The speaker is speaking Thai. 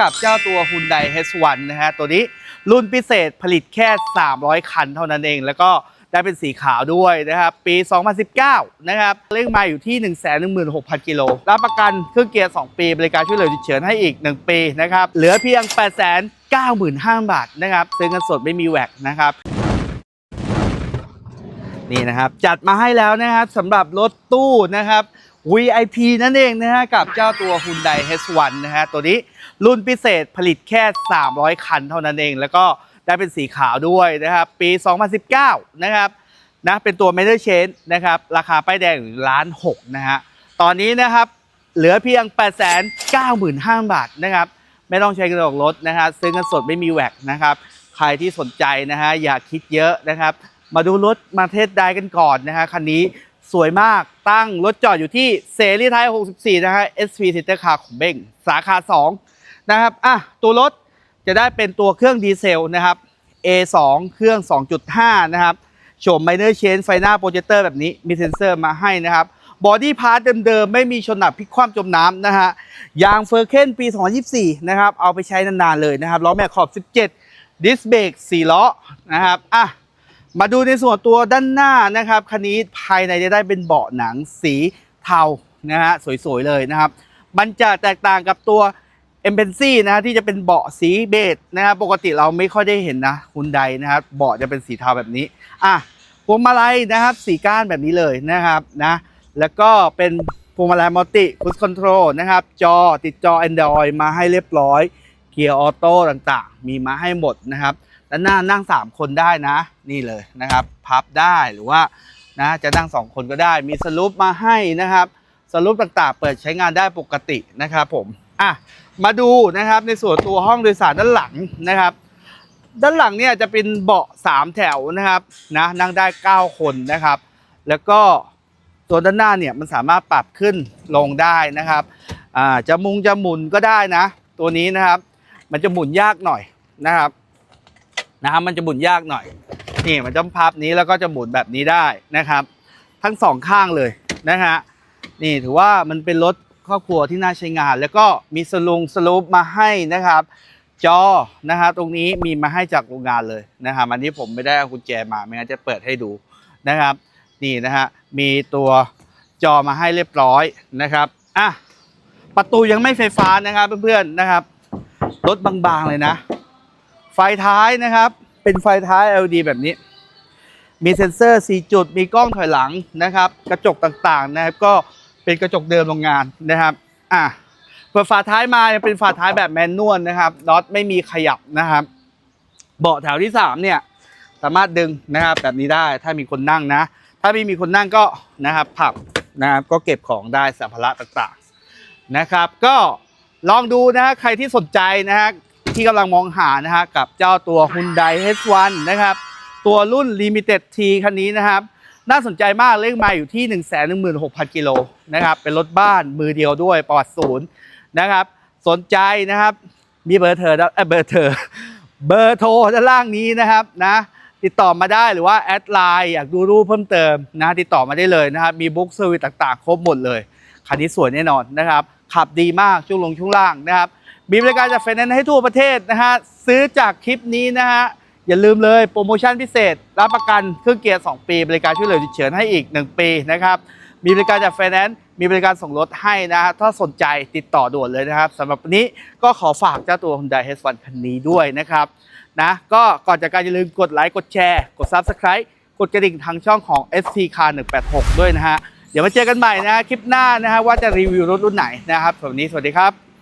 กับเจ้าตัว Hyundai H1 นะฮะ ตัวนี้รุ่นพิเศษผลิตแค่ 300 คันเท่านั้นเอง แล้วก็ได้เป็นสีขาวด้วยนะครับ ปี 2019 นะครับเลขไมาอยู่ที่ 116,000 กิโล รับประกันเครื่องเกียร์ 2 ปี บริการช่วยเหลือฉุกเฉินให้อีก 1 ปีนะครับ เหลือเพียง 895,000 บาทนะครับ ซื้อเงินสดไม่มีแวกนะครับ นี่นะครับ จัดมาให้แล้วนะครับสำหรับรถตู้นะครับ VIP นั่นเองนะฮะกับเจ้าตัว Hyundai H1 นะฮะตัวนี้รุ่นพิเศษผลิตแค่ 300 คันเท่านั้นเอง แล้วก็ได้เป็นสีขาวด้วยนะครับปี 2019 นะครับนะเป็นตัว m a t e r Change นะครับราคาป้ายแดงอยู่ล้านหกนะฮะตอนนี้นะครับเหลือเพียง 895,000 บาทนะครับไม่ต้องใช้กระดกรถนะฮะซื้อเงินสดไม่มีแหวกนะครับใครที่สนใจนะฮะอย่าคิดเยอะนะครับ มาดูรถมาเทสได้กันก่อนนะฮะคันนี้ สวยมากตั้งรถจอดอยู่ที่เสรีไทย 64 นะฮะ SP Center Car ของเบ้งสาขา 2 นะครับอะตัวรถจะได้เป็นตัวเครื่องดีเซลนะครับ A2 เครื่อง 2.5 นะครับโฉมไมเนอร์เชนไฟหน้าโปรเจคเตอร์แบบนี้มีเซ็นเซอร์มาให้นะครับบอดี้พาร์ทเดิมๆ ไม่มีชนหนักพลิกคว่ำจมน้ำนะฮะยางเฟอร์เคนปี 2024 นะครับ เอาไปใช้นานๆเลยนะครับล้อแม็กขอบ 17 ดิสเบรก4ล้อนะครับอะ มาดูในส่วนตัวด้านหน้านะครับคันนี้ภายในจะได้เป็นเบาะหนังสีเทานะฮะสวยๆเลยนะครับ มันจะแตกต่างกับตัว e m p e n c y นะฮะที่จะเป็นเบาะสีเบจนะครับปกติเราไม่ค่อยได้เห็นนะฮุนไดนะครับเบาะจะเป็นสีเทาแบบนี้อะพวงมาลัยนะครับสีก้านแบบนี้เลยนะครับนะแล้วก็เป็นพวงมาลัยมัลติคุ e คอนโทรลนะครับ จอติดจอ Android มาให้เรียบร้อย เกียร์ออโต้ต่างๆ มีมาให้หมดนะครับ ด้านหน้านั่ง 3 คนได้นะ นี่เลยนะครับ พับได้หรือว่านะจะนั่ง 2 คนก็ได้ มีสลูปมาให้นะครับ สลูปต่างๆ เปิดใช้งานได้ปกตินะครับผมอะมาดูนะครับในส่วนตัวห้องโดยสารด้านหลังนะครับ ด้านหลังเนี่ยจะเป็นเบาะ 3 แถวนะครับนะนั่งได้ 9 คนนะครับ แล้วก็ตัวด้านหน้าเนี่ยมันสามารถปรับขึ้นลงได้นะครับอ่าจะมุงจะหมุนก็ได้นะ ตัวนี้นะครับ มันจะหมุนยากหน่อยนะครับ นะครับมันจะหมุนยากหน่อยนี่มันจะพับนี้แล้วก็จะหมุนแบบนี้ได้นะครับ ทั้งสองข้างเลยนะฮะนี่ถือว่ามันเป็นรถครอบครัวที่น่าใช้งาน แล้วก็มีสลุงสลูปมาให้นะครับ จอนะฮะตรงนี้มีมาให้จากโรงงานเลยนะครับอันนี้ผมไม่ได้เอากุญแจมาไม่งั้นจะเปิดให้ดูนะครับ นี่นะฮะมีตัวจอมาให้เรียบร้อยนะครับอะประตูยังไม่ไฟฟ้านะครับเพื่อนๆนะครับรถบางๆเลยนะ ไฟท้ายนะครับ เป็นไฟท้าย LED แบบนี้ มีเซ็นเซอร์ 4 จุด มีกล้องถอยหลังนะครับ กระจกต่างๆนะครับ ก็เป็นกระจกเดิมโรงงานนะครับ อะเปิดฝาท้ายมาเป็นฝาท้ายแบบแมนนวลนะครับน็อตไม่มีขยับนะครับ เบาะแถวที่ 3 เนี่ย สามารถดึงนะครับแบบนี้ได้ถ้ามีคนนั่งนะ ถ้าไม่มีคนนั่งก็นะครับผับนะครับก็เก็บของได้สัมภาระต่างๆนะครับ ก็ลองดูนะฮะใครที่สนใจนะฮะ ที่กำลังมองหานะฮะกับเจ้าตัว Hyundai H1 นะครับตัวรุ่น Limited T คันนี้นะครับ น่าสนใจมากเลขไมาอยู่ที่ 116,000 กิโลนะครับเป็นรถบ้านมือเดียวด้วยปลอดศูนย์นะครับสนใจนะครับมีเบอร์เธอเออเบอร์เธอเบอร์โทรด้านล่างนี้นะครับนะติดต่อมาได้หรือว่าแอดไลน์อยากดูรูปเพิ่มเติมนะติดต่อมาได้เลยนะครับมีบุ๊กเซอร์วิสต่างๆ ครบหมดเลยคันนี้สวยแน่นอนนะครับขับดีมากช่วงลงช่วงล่างนะครับ มีบริการจากไฟแนนซ์ให้ทั่วประเทศนะฮะซื้อจากคลิปนี้นะฮะอย่าลืมเลยโปรโมชั่นพิเศษ รับประกันเครื่องเกียร์ 2 ปี บริการช่วยเหลือฉุกเฉินให้อีก 1 ปีนะครับมีบริการจากไฟแนนซ์มีบริการส่งรถให้นะฮะถ้าสนใจติดต่อด่วนเลยนะครับสำหรับวันนี้ก็ขอฝากเจ้าตัว Hyundai H1 คันนี้ด้วยนะครับนะก็ก่อนจากการอย่าลืมกดไลค์กดแชร์ กด Subscribe กดกระดิ่งทางช่องของ ST Car 186 ด้วยนะฮะเดี๋ยวมาเจอกันใหม่นะคลิปหน้านะฮะว่าจะรีวิวรถรุ่นไหนนะครับสำหรับนนี้สวัสดีครับ